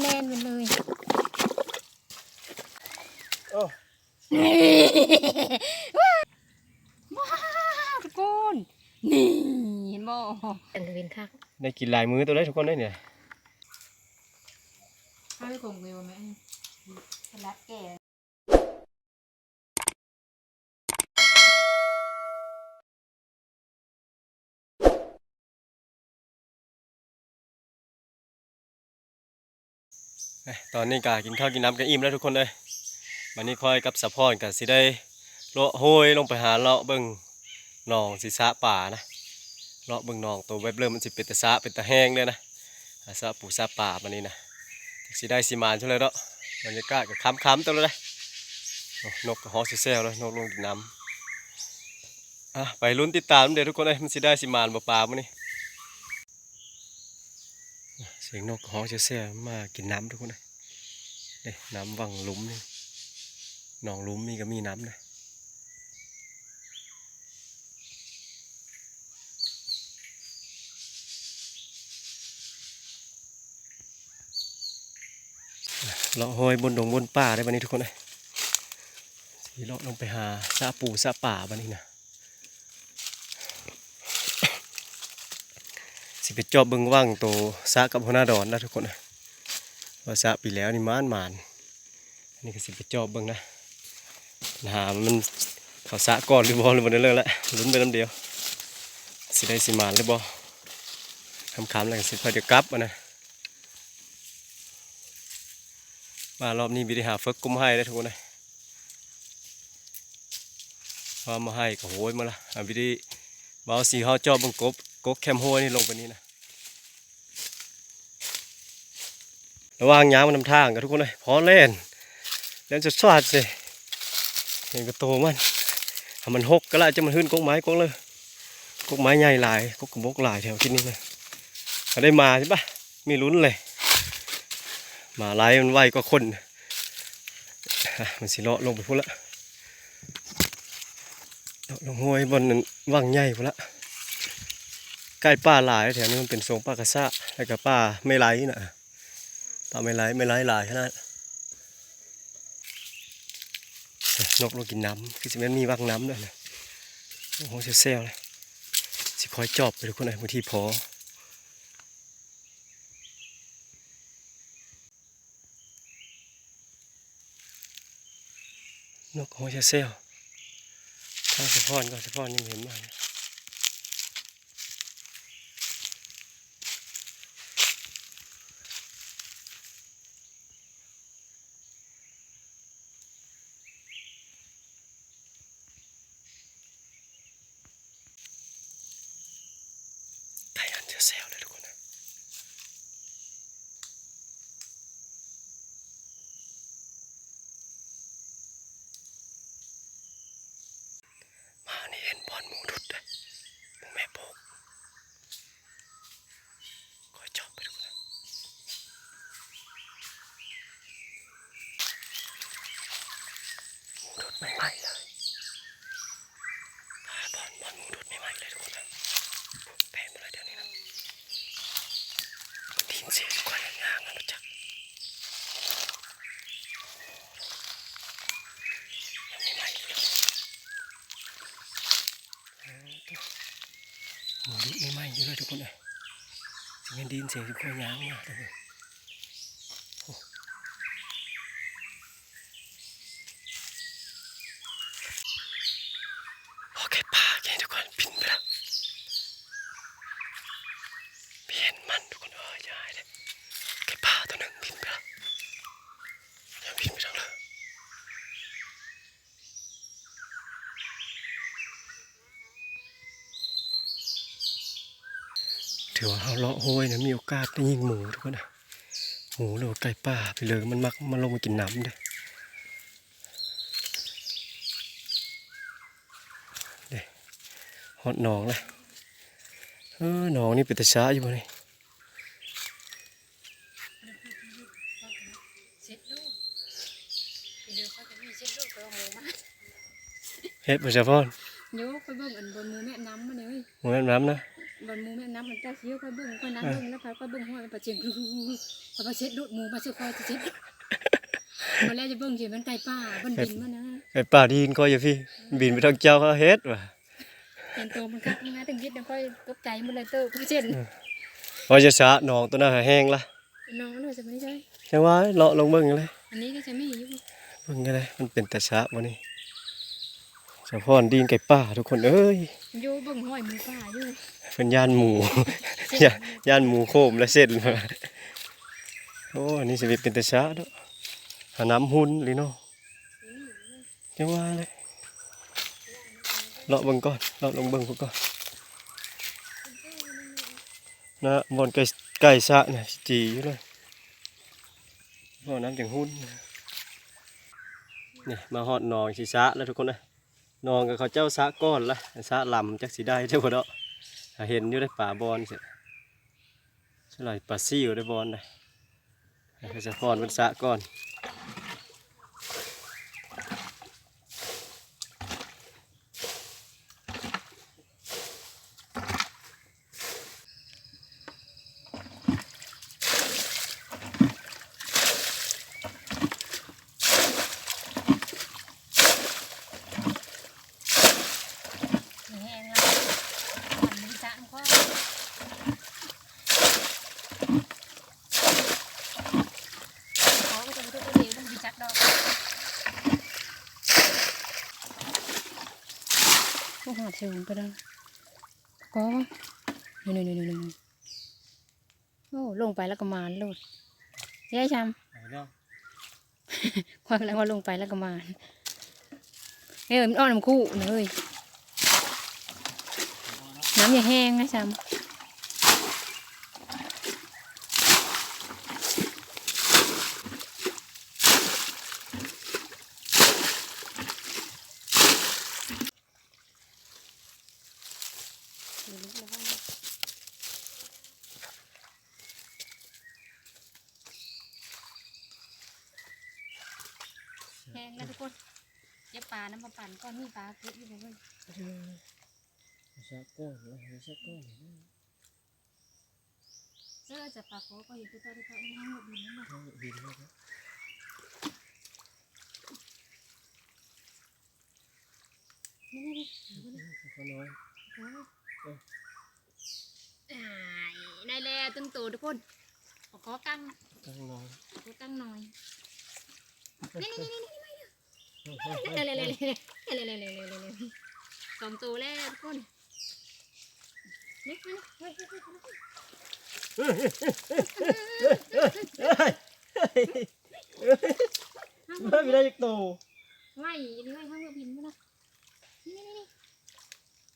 แน่นไปเลยโอ้ว้าวทุกคน นี่เห็นบ่อันวินคักได้กินหลายมื้อตัวได้ทุกคนได้เนี่ย ข้าวไม่คงเลยไหมสลัดแก่ เอ้ย ตอนนี้ก็กินข้าวกินน้ำกันอิ่มแล้วทุกคนเลยวันนี้คอยกับสะพอนกับสิได้เลาะห้ยลงไปหาเลาะเบิ่งหนองสิสะป่านะเลาะเบิ่งหนองตัวเว็บเริ่มมันสิเป็นตะสะเป็นตะแห้งเลยนะสะปูสะป่ามันนี้นะสิได้สิมานเท่าไรเนาะบรรยากาศก็ค้ำๆตัวเลยนกก็ฮ้อเซลเลยนกลงกินน้ำอะไปลุ้นติดตามเดี๋ยวทุกคนเลยมันสิได้สิมานบ่ปลามันนี่เสียงนกก็ฮ้อเซลมากินน้ำทุกคนเลย นี่น้ำวังลุมนี่หนองลุมมีก็มีน้ำนะเลาะหอยบนดงบนป่าได้บันนี้ทุกคนเลยสีเลาะลงไปหาซาปูซาป่าบันนี้นะสิไปจอบเบิงว่างโตซากับหัวหน้าดอนนะทุกคนนะ ว่าสะปีแล้วนี่มานมานอันนี้ก็สิไปจอบบิ่งนะหามันเขาสะก่อนหรือบอหรือบ่ได้เลยละลุ้นไปน้ำเดียวสิได้สิมานหรือบ่คำคำๆแล้วก็สิพอเดี๋ยวกลับนะมารอบนี้บิดหาเฟิกกุ้มให้ได้ทุกคนเลยว่ามาให้ก็โหยมาละอะบิได้เบาสีเขาจอบบังกบกบแคมโฮนี่ลงไปนี่นะ ระว่างยางมันนำทางกันทุกคนเลยพอเล่นเล่นจะสวดสิเห็นกระโตมันถ้ามันหกก็ละจะมันขึ้นกกไม้กกเลยกกไม้ใหญ่หลายกกกระบอกหลายแถวที่นี่นะถ้าได้มาใช่ปะมีลุ้นเลยมาไล่มันไวก็คนมันสิเลาะลงไปพุ่นละเลาะลงห้วยบนนั้นว่างใหญ่พุ่นละใกล้ป่าหลายแถวนี้มันเป็นทรงป่ากระซะแล้วก็ป่าไม่ไหลน่ะ ปลาไม่ไหลไม่ไหลหลายขนาดนกเรากินน้ำคือสิมันมีวักน้ำด้วยนะโอ้โหเซลเลยสิคอยจอบไปทุกคนเลยบางทีพอนกโฮเซลถ้าสะพอนก็สะพอนยังเห็นมากนะไก่อันเซลเลยทุกคนนะมานี่เห็นบอลหมูดุดเลยหมูแม่โปกคอยจอบไปทุกคนนะ หมูดุดใหม่ๆเลยอ่าบอลบอลหมูดุดใหม่ๆเลยทุกคนนะแพงมาเลยเดี๋ยวนี้นะมันทีมเสียกว่าอย่างามนะรู้จักยังไม่ใหม่อยู่เลยหมูดิไม่ไหม้อยู่เลยทุกคนเลยเสียงดินเสียที่ค่อยย้างมากเลยโอ้โอเคป่าแกทุกคนบินไปแล้วไม่เห็นมันทุกคนเอออย่าให้เลยแค่ป่าตัวหนึ่งบินไปแล้วอย่าบินไปทางเลย ถือว่าเราเลาะห้วยนะมีโอกาสได้ยิงหมูทุกคนนะหมูหรือว่าไก่ป่าไปเลยมันมักมาลงมากินน้ำเด้อเด้ฮอดหนองเลยเออหนองนี่เป็นตะช้าอยู่บ่นี่เช็ดลูกเดี๋ยวเขาจะมีเช็ดลูกไปเอาหมูมาเฮ็ดบ่เฉพาะโยกไปเบิ่งอันบนมือแม่น้ำมาเลยหมูแม่น้ำนะ เบนหมูแม่น้ำมันจะเสียวค่อยเบิ่งค่อยนั่งเบิ่งแล้วค่อยค่อยเบิ่งห้อยปลาเจียงคือพอมาเช็ดดูดหมูมาซื้อค่อยจะเช็ดมาแล้วจะเบิ่งสิมันไก่ป่ามันบินมานะไอ้ป่าดีนก็อย่าพี่ บินไปทางเจ้าเขาเฮ็ดว่ะเห็นตัวมันคักนะถึงยิดค่อยตกใจมันเลยเต้าเช่นว่าจะสะหนองตัวนั้นแห้งละน้องน่าจะไม่ใช่จังว่าเลาะลงเบิ่งเลยอันนี้ก็จะไม่อยู่เบิ่งเลยมันเป็นแต่สะบ่นี่ สะพอนดีนไก่ป่าทุกคนเอ้ยอยู่เบิ่งห้อยหมูป่าอยู่เป็นย่านหมูย่านย่านหมูโคมและเส้นมาโอ้อันนี้สิเป็นแต่สะเนาะหาน้ำหุ่นเลยเนาะจังว่าเลยเลาะเบิ่งก่อนเลาะลงเบิ่งก่อนนะบอนไก่ไก่สะเนี่ยจีอยู่เลยบ่อน้ำจังหุ่นนี่มาฮอดหนองสิสะแล้วทุกคนนะห นองกับเขาเจ้าสะก้อนละสะลำจักสีได้เท่าบ่เนาะเห็นอยู่ได้ป่าบอลเสร็จสลายป่าซิ่วได้บอลเลยให้จะพอนมันสะก้อน thường cái đó có nè nè nè nè nè ô lùng phải là cái màn luôn dễ chăm hoặc là lùng phải là cái màn เออมันอ่อนมันคู่เลยน้ำอย่าแห้งนะจำ ก็บปลาปั่นก้อนนี่ปลาเก็บอยู่เลยสะก้อนแล้วสะก้อนเสื้อจะปลาโคก็อยู่ที่ตัวที่ตัวน้ำหมดดินนั่นแหละบินเลยนะนี่นี่สะน้อยอ่ายนายแลตึงตัวทุกคนขอกั้งตั้งน้อยขอกั้งน่อยนี่นี่นี่ เร็วเร็วเร็วเร็วเร็วเร็วเร็วเร็วเร็วเร็วสองตัวแล้วทุกคนนี่นี่ไม่ได้อีกตัวไว้นี่ไว้ข้างเรือบินไมั้ยนะนี่นี่นี่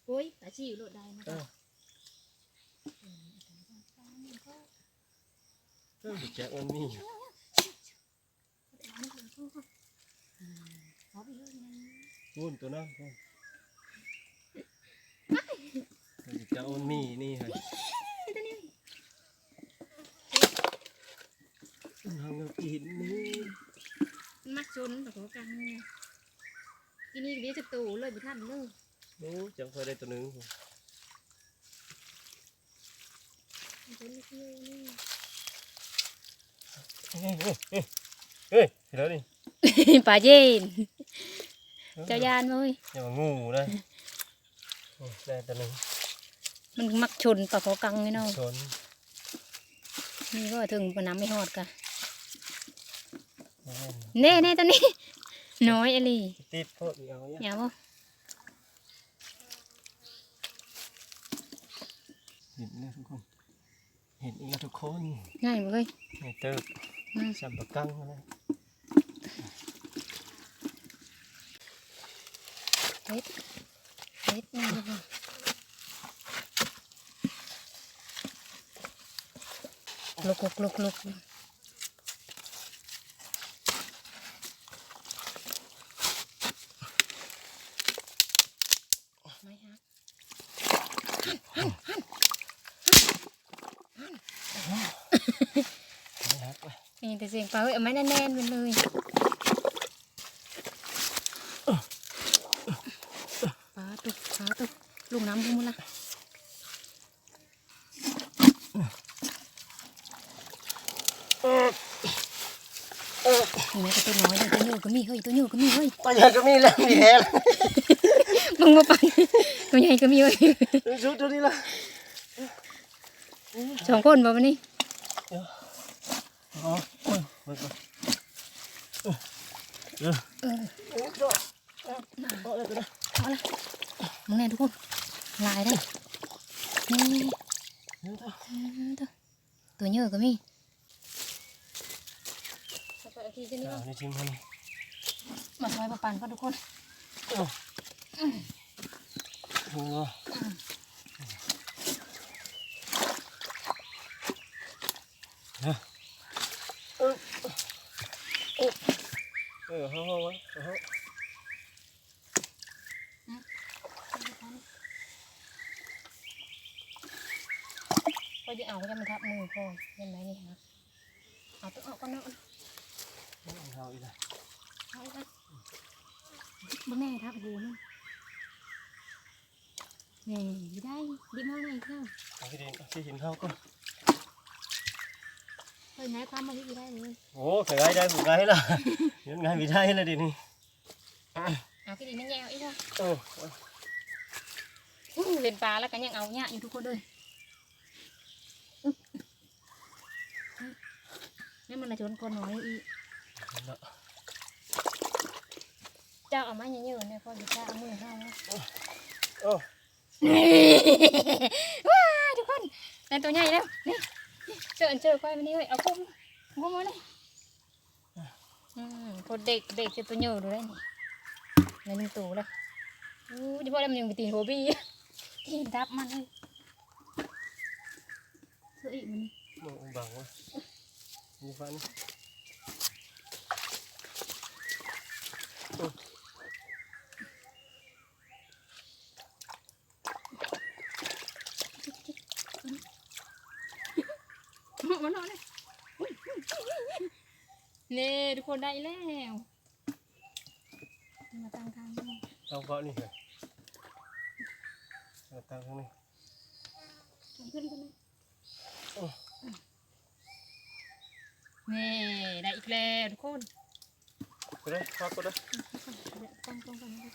โอ้ยปลาชีอยู่โหลดได้นะคะอแจ็คมันมี ขอไปเลยนะวุ่นตัวนั้นแจ็คมันมีนี่ฮะทางเรากินนี่มักชนแต่ขอกังเนี่ยทีนี้เดี๋ยจะตูเลยบุท่านเลยโอ้จังเคยได้ตัวหนึงมันชนเที่ยวนี่เฮ้ยเฮ้ยเฮ้ยเห็นแล้วนี่ป่าเย็น เจ้ายานมั้ยอย่ามางูนะโอ้ได้ตัวหนึงมันมักชนปลาขอกังไงเนาะชนนี่ก็ถึงปน้ำไม่หอดกะแม่นเน่เน่ตัวนี้ น้อยอะไรติดโทษอีกเอาเนี่ยอย่าบ่เห็นนะทุกคน เห็นอีกแล้วทุกคนง่ายบ่เฮ้ยในเติบอืมสัมปะกังนะ เฮ็ดเฮ็ดนี่บ่เฮ้ยลุกลุกลุกลุกไม่ฮะนะครับนี่แต่เสียงปลาเฮ้ยเอาไม้แน่นๆไปเลย ngambu mula. Mẹ tôi nói là tôi nhiều cái mì hơi, tôi nhiều cái mì hơi. Tôi nhiều cái mì là mì hè. Mong một bằng. Tôi nhiều cái mì hơi. Rút tôi đi là. Chọn con vào bên đi. Đó. Ôi, ôi, ôi. Ừ. Ừ. Ừ. Ừ. Ừ. Ừ. Ừ. Ừ. Ừ. Ừ. Ừ. Ừ. Ừ. ล้วมึงมาปั่นตัวใหญ่ก็มีเฮ้ยชุดตัวนี้ละสองคนบ่วันนี้อ๋อเออเออเออเออเออเออเอาเลยก็ได้เอาละมึงแน่ทุกคนลายได้นี่เออเถอะตัวโยก็มีเอานี่จิ้มให้นี่มาซอยมาปั่นก็ทุกคนเออเออเออเออเออ นี่ได้ดิมากเลยเข้าเอาที่ดินเอาที่หินเข้าก่อนเฮ้ยไหนความมาที่ได้เลยโอ้เคยได้ได้ผมได้ละยังไงไม่ได้เลยดินี่เอาที่ดินไม่แย่อีกแล้วโอ้อู้เล่นปลาแล้วกันยังเอาเนี่ยอยู่ทุกคนเลยอื้อ นี่มันละชนคนน้อยอีกเจ้าเอามาเยอะๆเนี่ยพ่อจะจ้าเอามือห้านะโอ้ว้าทุกคนในตัวใหญ่แล้วนี่เจอเจอควายมันนี่เว้ยเอาคุ้มคุ้มมาเลยอืมพอเด็กเด็กจะตัวใหญ่ดูได้นี่ในหนึ่งตัวเลยอู้ดิพ่อแล้วมันยังไปตีหัวบี้กินดับมันเลยเสื้ออีกมันนี่มองบังวะ มีฟันมันนอนเลยนี่ทุกคนได้แล้วมาตั้งทางนี่เอาเกาะนี่เหรอเอาตั้งข้างนี้ขึ้นกันเลย นี่ได้อีกแล้วทุกคนก็ได้พักก็ได้ตั้งตรงกันเลย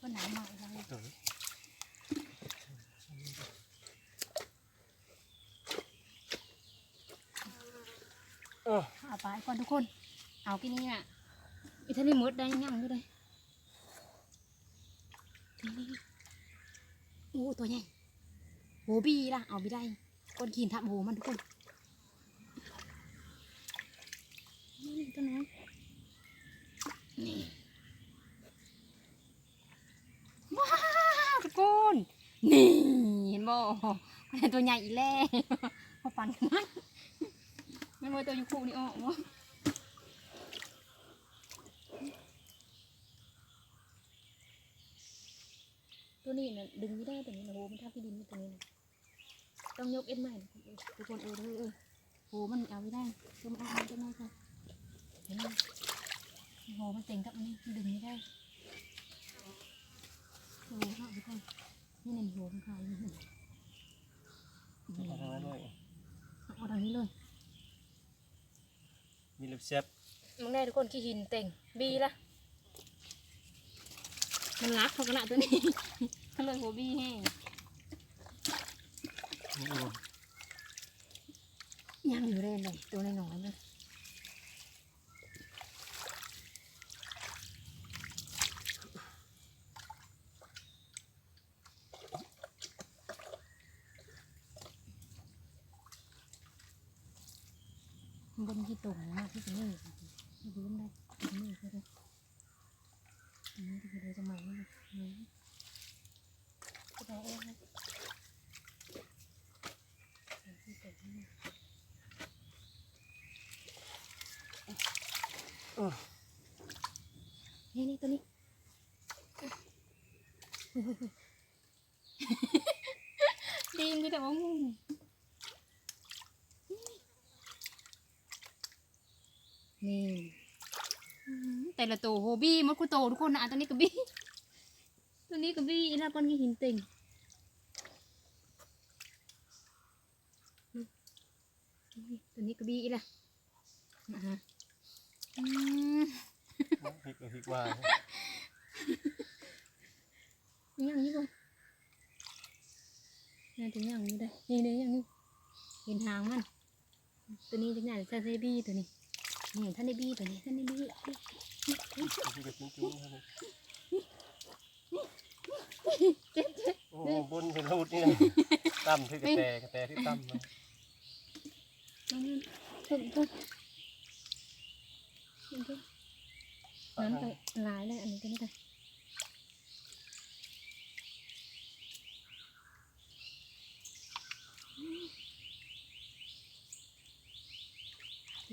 ก็หนาวมากเลยเออเออเอาไปก่อนทุกคน เอากินนี่น่ะอีท่านี่มดได้ยังอยู่เลยนี่ๆโอ้ตัวใหญ่ โหบีล่ะ เอาบีได้ก้นขีนทับโหมันทุกคนนี่ตัวน้อยนี่ว้าวทุกคนนี่เห็นบ่คนตัวใหญ่อีแล้วพอปันกันไหมไม่มวยตัวยูคู่นี่ออกวะตัวนี้น่ะดึงไม่ได้ตัวนี้นะโหมันทับที่ดินตัวนี้นะ ต้องยกเอ็นใหม่นะทุกคนเออเออเออโหมันเอาไม่ได้ตัวมันเอาเอาตัวน้อยค่ะเห็นไหมโหมันเต็งกับอันนี้มันดึงไม่ได้โอ้โหเอาไปก่อนนี่นี่โหมันขายนี่เอาทางนั้นด้วยเอาทางนี้เลยมีลูกเสียบมึงได้ทุกคนขี้หินเต่งบีละมันรักเขาขนาดตัวนี้เขาเลยหัวบีแห้งนี่โอ้ ยังอยู่เลยเลยตัวน้อยๆนะบนที่ตุ่มมากที่สุดเลยที่ยืนได้ที่นี่ก็ได้อันนี้ที่เราจะมาเนี่ยนี่ แต่ละตัวโหบี้มดคุโตทุกคนนะตัวนี้ก็บี้ตัวนี้ก็บี้อีน่าก้อนนี้หินติ่งตัวนี้ก็บี้อีละนะฮิกพริกว่าอย่างนี้บ่น่าจะอย่างนี้ได้นี่เลยอย่างนี้เห็นหางมัน ตัวนี้จะไหนซาเซบี้ตัวนี้นี่ท่านได้บี้ตัวนี้ท่านได้บี้ โอ้บนเป็นรูดนี่ตั้มที่กระแตกระแตที่ตั้มอืมทุบทุบทุบทุบนั้นไปหลายเลยอันนี้ก็ได้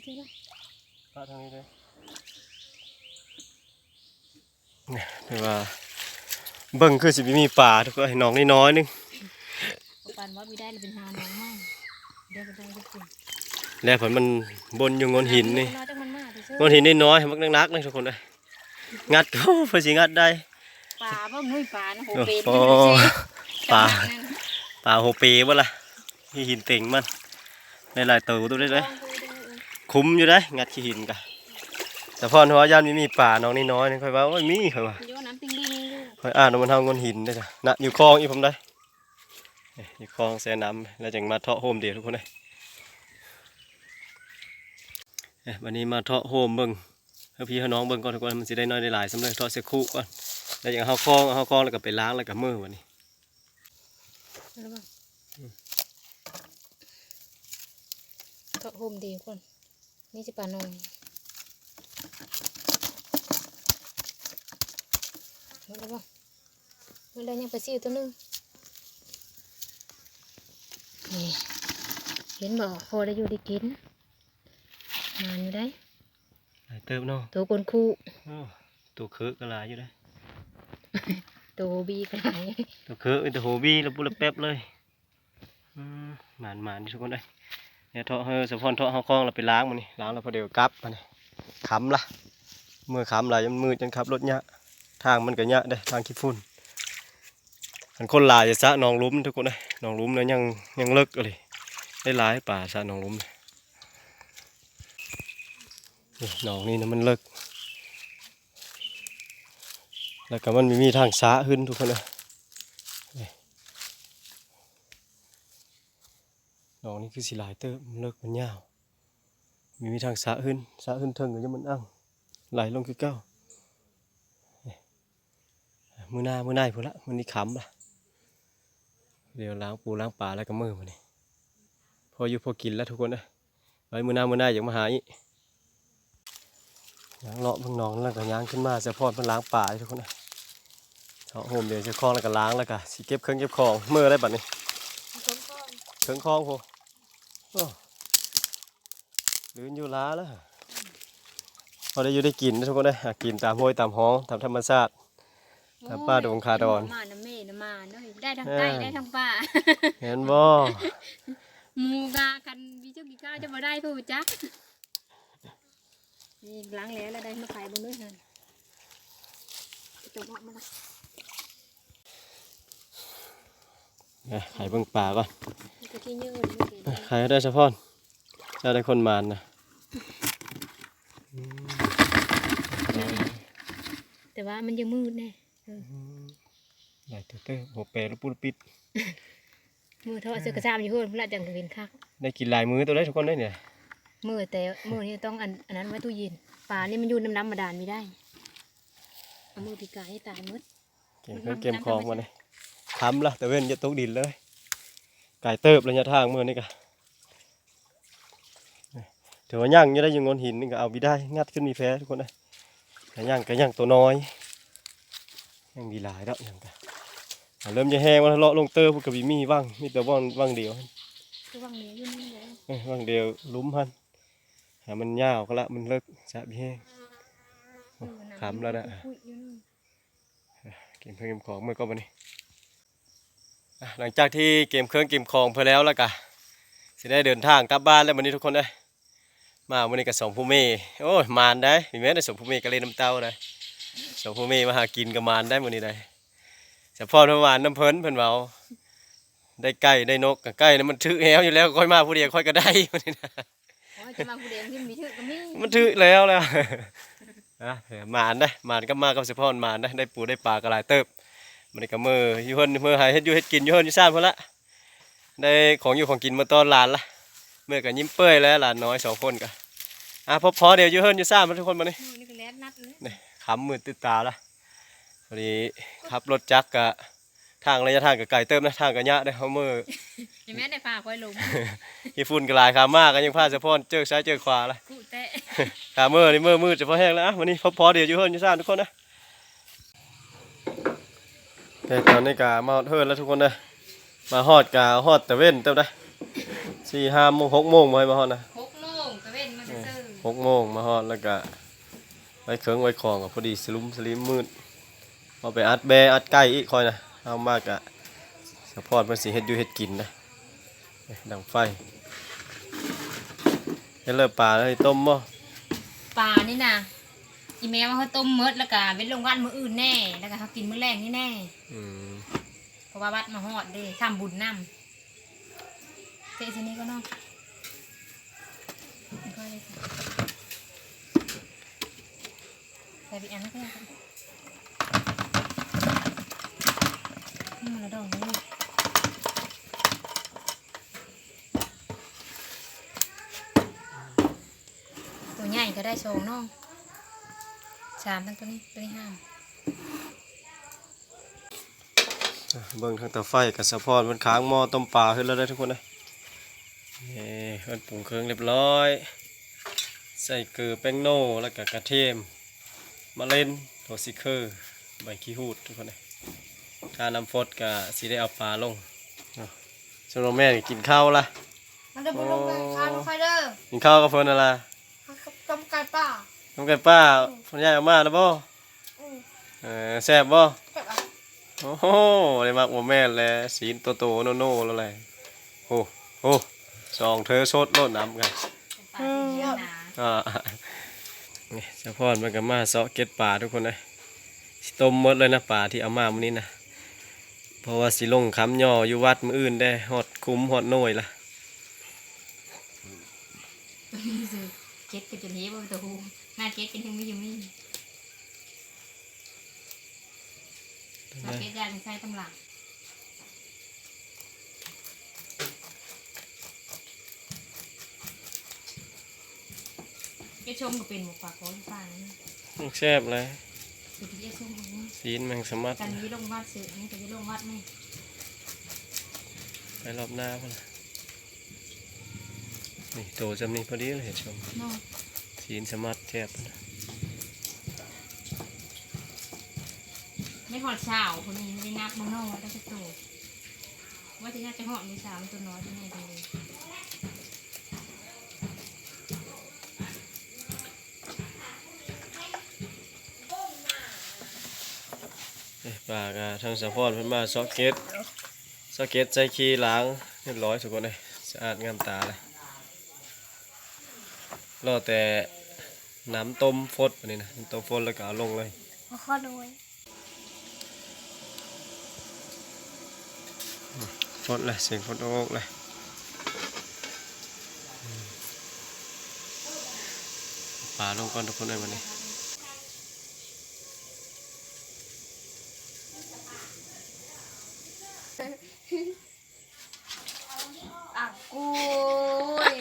ใช่ไหมพระทางนี้เลย คือว่า เบิ่งคือสิมีป่าทุกคนน้องนี่น้อยนึงปันว่ามีได้เลยเป็นหาน้องมากเดี๋ยวก็ได้ทุกคนแล้วผลมันบนอยู่งนหินนี่น้อยจังมันมากเลยงนหินนี่น้อยมักนักๆนะทุกคนเลยงัดก็เพื่อสิงัดได้ปลาบ่มุ้ยปลานะโหโอ้เป็ดโหปลาปลาโฮเปบ่ล่ะที่หินเต่งมันในหลายตัวตัวได้เลยคุ้มอยู่ได้งัดขี้หินกะ แต่พอหัวย่านมีมีป่าน้องนี่น้อยนี่ค่อยว่าโอ้ยมีค่อยว่าโยนน้ำติงลิงอยู่ค่อยอ่านว่ามันเท่างนหินได้จ้ะน่ะอยู่คลองอีผมได้นี่อยู่คลองแสน้ำแล้วจังมาเทาะโฮมเดียวทุกคนเลยเอ้ยวันนี้มาเทาะโฮมเบิ่งเพื่อพี่ให้น้องเบิ่งก่อนทุกคนมันสิได้น้อยได้หลายสำเร็จเทาะเสยคู่ก่อนแล้วอย่างเฮาคลองเอาเฮาคลองแล้วก็ไปล้างแล้วก็มือวันนี้แล้วบ้างก็โฮมดีก่อนนี่จะปลาหน่อย แล้วบ้างมันได้ยังไปซิวตัวหนึงนี่เห็นบ่พอได้อยู่ได้กินนานอยู่ได้หลายเติบเนาะตัวกนคู่โอ้ตัวเคือก็หลายอยู่ได้อตัวบีก็ไหนตัวเคือเป็นตัวโฮบี้แล้วปุ๊บแล้วแป๊บเลยอืมหมานหมานทุกคนเลยเนี่ยเทาะเฮอสะพอนเทาะเฮาคลองเราไปล้างมันนี่ล้างแล้วพอเดี๋ยวกลับมันนี่ค้ำละเมื่อค้ำหลายจนมือจนขับรถเนี้ยะ ทางมันก็เนี้ยะได้ทางขี้ฝุ่นอันคนหลายจะสะนองลุ้มทุกคนเลยนองลุ้มเนี่ยยังยังเลิกเลยได้หลายป่าสะนองลุ้มนี่นี่หนองนี่นะมันเลิก แล้วก็มันมีมีทางสะขึ้นทุกคนเลยดอกนี้คือสีหลายเติมมันเลิกมันยาว มีมีทางสะขึ้นสะขึ้นเทิงก็ยังมันอั้งไหลลงคือเก้า มือหน้ามือหน้าพูดละมันนี่ขำละเดี๋ยวล้างปูล้างปลาแล้วก็มือมันนี่พออยู่พอกินแล้วทุกคนนะไว้มือหน้ามือหน้าอย่ามาหาอีกยางเลาะเบางนองแล้วก็ยางขึ้นมาจะพอดมันล้างปลาทุกคนนะเฉาะโฮมเดี๋ยวจะคล้องแล้วก็ล้างแล้วก็สิเก็บเครื่องเก็บของมือได้บัดนี้เครื่องคลองโอ้ลืนอยู่ล้าแล้วพอได้อยู่ได้กินนะทุกคนได้กินตามห้วยตามห้องตามธรรมชาติ แต่ป้าดงคาดอนมาน้ำเมน้ำมาเนาะได้ทั้งเออไก่ได้ทั้งป่าเห็นบ่หมูกากันวิจุกิก้าวจะมาได้ผู้จักนี่ล้างแล้วแล้วได้มาขายบนด้วยฮะจบออกมาละเนี่ยขายเบิ่งป่าก่อนตะกี้เยอะเลยไม่เห็นขายได้เฉพาะจะได้คนมานนะอืมแต่ว่ามันยังมืดแน่ หลายเตอเตอร์หัวแปรแล้วปุดปิด มือเท่าเสือกระซามอยู่เพื่อนเวลาจังเห็นคักได้กินหลายมื้อตัวได้ทุกคนได้เนี่ยมือแต่มือนี่ต้องอันอันนั้นไว้ตู้เย็นป่านี่มันอยู่น้ำน้ำบาดาลไม่ได้เอามือปีกายให้ตายหมดเก็บเครื่องเก็บของมาเลยค้ำละแต่เว้นจะตกดินเลยไก่เติบระยะทางเมื่อนี่กะถือว่าย่างอยังได้อยังงนหินนี่ก็เอาไปได้งัดขึ้นมีแพ้ทุกคนเลยแต่ย่างก็ย่างตัวน้อย ย่างดีหลายแล้วย่างกะอ่าเริ่มจะแห้งแล้วเลาะลงเตอร์พวกกระบี่มีว่างมีแต่ว่างว่างเดียวคือว่างเหนี้อยู่นี่เลยเอ้ยว่างเดียวหลุ้มพันหามันยาวก็ละมันเลิกจะบีแห้งขำแล้วนะอุ้ยอยู่นู่นเกมเครื่องเกมของเมื่อก็วันนี้อะหลังจากที่เกมเครื่องเกมของไปแล้วแล้วกะสิได้เดินทางกลับบ้านแล้ววันนี้ทุกคนเลยมาวันนี้กับสองผู้เมย์โอ้ยมานได้มีแม้แต่สองผู้เมย์ก็เล่นน้ำเต้าได้ สองผู้เมย์มาหากินกับมานได้วันนี้ได้เฉพาะน้ำหวานน้ำเพลินเพิ่นเบาได้ไก่ได้นกกับไก่นั้นมันถือแหวอยู่แล้วค่อยมาผู้เดียวค่อยก็ได้วันนี้นะมาผู้เดียวที่มีถือก็มีมันถือแล้วแล้วนะหมานได้หมานก็มากับสะพอนหมานได้ได้ปูได้ปลากระไรเติบมันก็มืออยู่เพิ่นมือหายเฮ็ดอยู่เฮ็ดกินอยู่เพิ่นอยู่ซ่านเพิ่นละได้ของอยู่ของกินมาต้อนหลานละเมื่อก็ยิ้มเปื่อยแล้วหลานน้อยสองคนก็อะพอพอเดี๋ยวอยู่เพิ่นอยู่ซ่านมาทุกคนมานี่โอ้ยนี่ก็แลดนัดเลย นี่ขำมือติดตาละพอดีขับรถจักรกะทางระยะทางก็ไกลเติมนะทางก็ยะได้เฮามือเห็นไหมได้พาคอยลงที่ฝุ่นก็หลายขามากก็ยังพาสะพอนเจอซ้ายเจอขวาละกูแตะขามือนี่มือมือจะพอแห้งแล้วอะวันนี้พอพอเดี๋ยวอยู่เฮิรนอยู่ซ่านทุกคนนะแต่ตอนนี้กามาฮอดเฮิรนแล้วทุกคนนะมาฮอดกาฮอดแต่เว้นเต็มได้สี่ห้าโมงหกโมงมาให้มาฮอดนะหกโมงตะเว้นมันจะซื้อหกโมงมาฮอดแล้วก็ ไว้เครื่องไว้ของก็พอดีสลุมสลิมมืดเอาไปอัดแบอัดไก่อีกคอยนะเอามากะสะพอดมันสิเฮ็ดอยู่เฮ็ดกินนะนี่ดังไฟเฮ็ดเลิกปลาแล้วให้ต้มบ่ปลานี่นะอีแมวเขาต้มมดแล้วก็เว้นลงวันมื้ออื่นแน่แล้วก็เขากินมื้อแรกนี่แน่อืมเพราะว่าวัดมาฮอดเด้ทำบุญนำเตะทีนี้ก็เน้องก็เลยค่ะ ใส่ไปอันนั้นก็ได้ค่ะนี่มันละดอกนี่ลูกตัวใหญ่ก็ได้โชว์น้องสามทั้งตัวนี้ตัวนี้ห้าเบิ่งทางเตาไฟกับสะพอนมันค้างหม้อต้มปลาขึ้นแล้วได้ทุกคนนะนี่เพิ่นปรุงเครื่องเรียบร้อย ใส่เกลือแป้งโน่แล้วก็กระเทียม มะเร็นโทซิเคอร์ใบขี้หูดทุกคนนะถ้าน้ำฟดก็สิได้เอาปลาลงเอาส่วนน้องแม่นี่กินข้าวละมันจะบุลงไปคาร์บอนไฟเดอร์กินข้าวกับเพิ่นอะไรกับต้มไก่ป่าน้องไก่ป้าเพิ่นย้ายออกมาแล้วบ่อืมเออแซ่บบ่แบบอะโอ้โหได้มากบ่แม่นแลสีนโตๆโน่ๆแล้วแหละโอ้โหสองเธอสดโลดน้ำกันปลาที่เลี้ยงหนาอ่า นี่เจ้าพ่อมันก็มาเสาะเก็ดป่าทุกคนเลยสิต้มหมดเลยนะป่าที่เอามามื้อนี้นะเพราะว่าสิลงคำย่ออยู่วัดมื้ออื่นได้ฮอดคุ้มฮอดโน่ยละซื้อเก็ตก็จะเลี้ยงตัวหูหน้าเก็ตเป็นทั้งไม่อยู่ไม่เราเก็ตยาเป็นไส้ตำหลัง เก็ตชมก็เป็นหมูปากของฟ้านี่แซ่บเลยสุดที่จะชมของนี่สีนแมงสมัดกันนี้ลงวัดสื่อนี่จะลงวัดไหมไปรอบหน้าพุ่นล่ะนี่โตจำนี้พอดีเลยเห็นชมเนาะสีนสมัดแซ่บพุ่นน่ะไม่หอดเช้าคนนี้ไม่ได้นับมังนอกแล้วจะโตว่าจะน่าจะหอดในสามตัวน้อยที่ไหนกันเลย เอ้ย ป่าก็ทางสะพอนเพิ่นมาเสาะเก็ดเสาะเก็ดใส่ขี้ล้างเรียบร้อยทุกคนเลยสะอาดงามตาเลยรอแต่น้ำต้มฟดอันนี้นะน้ำต้มฟดแล้วก็เอาลงเลยมาข้อโดยฟดเลยเสียงฟดโอกเลยอืมปลาลงก่อนทุกคนเลยวันนี้ กูย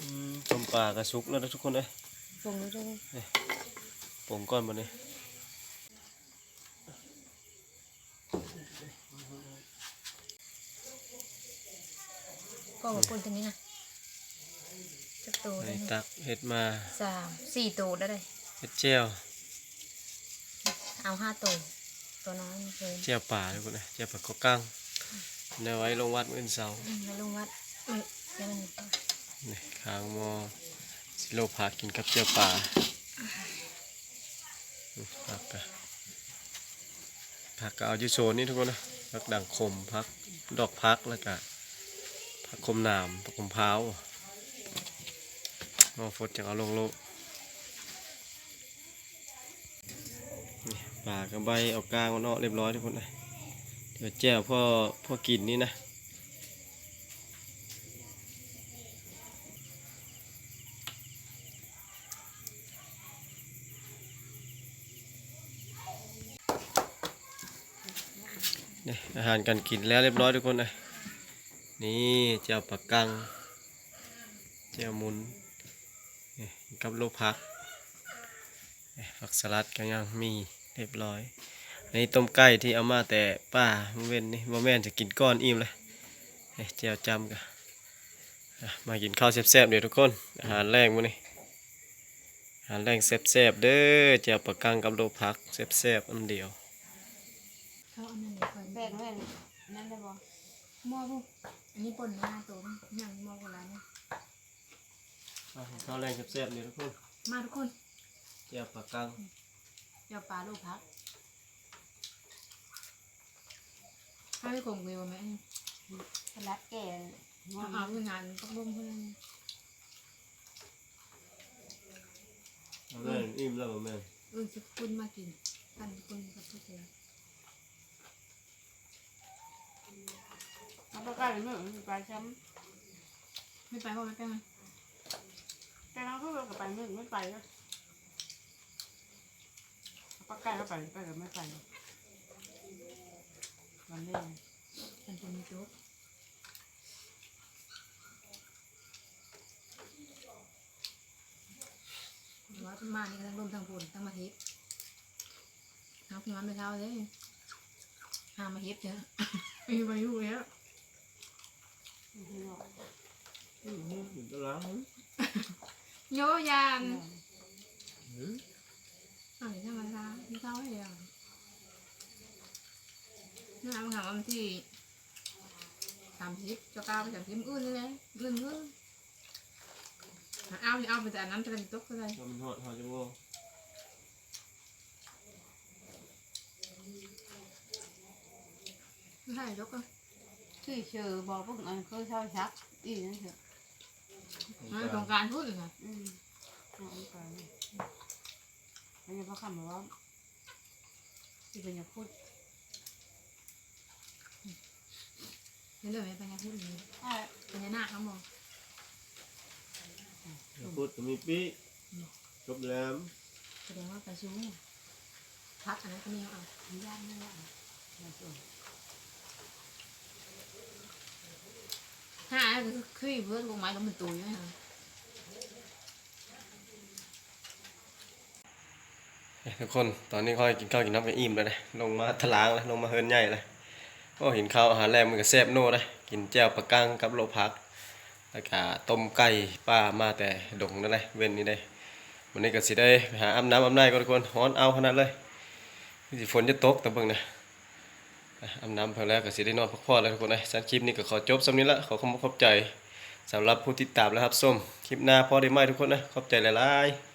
อืมต้มปลากระสุกแล้วนะทุกคนเลยปรุงแล้วด้วยปรุงก้อนวันนี้ก็มาปรุงตรงนี้นะจักโตในได้ไหมตักเห็ดมาสามสี่โตได้เลยเห็ดเจียว เอาห้าโตตัวน้อยนี่เลยเจียวป่าทุกคนเลยเจียวป่ากกกังเดี๋ยวไว้ลงวัดมื้ออนเสาร์อืมแล้วลุงวัดเอ้ยแล้วมันต่อนี่ข้างหมอสิโลผักกินกับเจียวป่าอืมผักกะผักก็เอาอยู่โซนนี่ทุกคนนะผักด่างขมผักดอกผักแล้วก็ผักขมหนามผักขมพร้าวงอฟดจากเอาลงโลนี่ ป่ากับใบเอากลางเอาเนาะเรียบร้อยทุกคนเลยเดี๋ยวแจ้วพ่อพ่อกินนี่นะนี่อาหารการกินแล้วเรียบร้อยทุกคนเลยนี่แจ้วปักกังแจ้วมุนกับโลพักผักสลัดก็ยังมี เรียบร้อยอันนี้ต้มไก่ที่เอามาแต่ป้าเมื่อเว้นนี่บ่แม่นจะกินก้อนอิ่มเลยเอ้ยเจียวจำกันอะมากินข้าวแซ่บๆเดี๋ยวทุกคน อาหารแรงมื้อนี้อาหารแรงแซ่บๆเด้อเจียวปลากังกับโลพักแซ่บๆอันเดียวเขาอันนั้นเดี๋ยวก่อนแบ่งไว้นั่นได้บ่หม้อพวกอันนี้ป่นหน้าตัวมันยังหม้อโบราณเนี่ยข้าวแรงแซ่บๆเดี๋ยวทุกคน มาทุกคนเจียวปลากัง เดี๋ยวปลาลูกพักถ้าไม่คงเวลไหมสลัดแก่งอเอานเอาอยู่งานต้องร่วมเพื่อนเอาแม่นอิ่มแล้วบ่แม่นเออจะคุณมากินกันคุณกับพี่เจเอาไปใกล้หนึ่งไปช้ไม่ไปเพราะไม่ไปไหมำแต่เราก็กับไปหนึ่งไม่ไปก็เอาไปใกล้ก็ไปไปกับไม่ไปมันเล่นฉันจะมีโจ๊กว่าเป็นมานี่ก็ทั้งลมทั้งฝนทั้งมาเฮ็ดหาพี่มันไม่เท่าเลยหามาเฮ็ดเยอะมีไปอยู่เยอะกินตะล้างโยยาน อ่าวนี่ธรรมดาไม่เท่าเลยอะนี่มันถามวันที่สามสิบจะก้าวไปสามสิบอื่นเลยเลยอื่นอื่นเอาเอาไปแต่นั้นจะเป็นตุ๊กก็ได้มันฮอดฮอดจังบ่ไม่ใช่ตุ๊กก็ชื่อเชื่อบอกพวกนั้นคยเช่าชักอีนั่นเถอะมันสงการพูดเลยค่ะอืมเอาไป อันนี้พ่อคำบอกว่าที่เป็นอย่างพูดเรื่องอะไรปัญญาพูดเลยใช่ปัญญาหน้าเขามองพูดก็มีปีจบแล้วแสดงว่าไปชู้พักอันนั้นก็ไม่เอายากไม่ยากห้าคือคือเพื่อนลงไม้แล้วมันตุยไหมคะ ทุกคนตอนนี้ค่อยกินข้าวกินน้ำกันอิ่มแล้วนะลงมาทะลางแล้วลงมาเฮินใหญ่เลยโอ้เห็นข้าวอาหารแรงมันก็แซ่บโน่เลยกินแจ่วปลากังกับโลพักแล้วก็ต้มไก่ป้ามาแต่ดงนั่นเลยเว้นนี่ได้วันนี้ก็สิได้ไปหาอาบน้ำอาบน้ำก็ทุกคนฮ้อนเอาขนาดเลยนี่สิฝนจะตกแต่เบิ่งนะอะอาบน้ำเพิ่นแล้วก็สิได้นอนพักผ่อนแล้วทุกคนนะสั้นคลิปนี้ก็ขอจบสำนี้ละขอขอบคุณขอบใจสำหรับผู้ติดตามและรับชมคลิปหน้าพอได้ไหมทุกคนนะขอบใจหลายๆ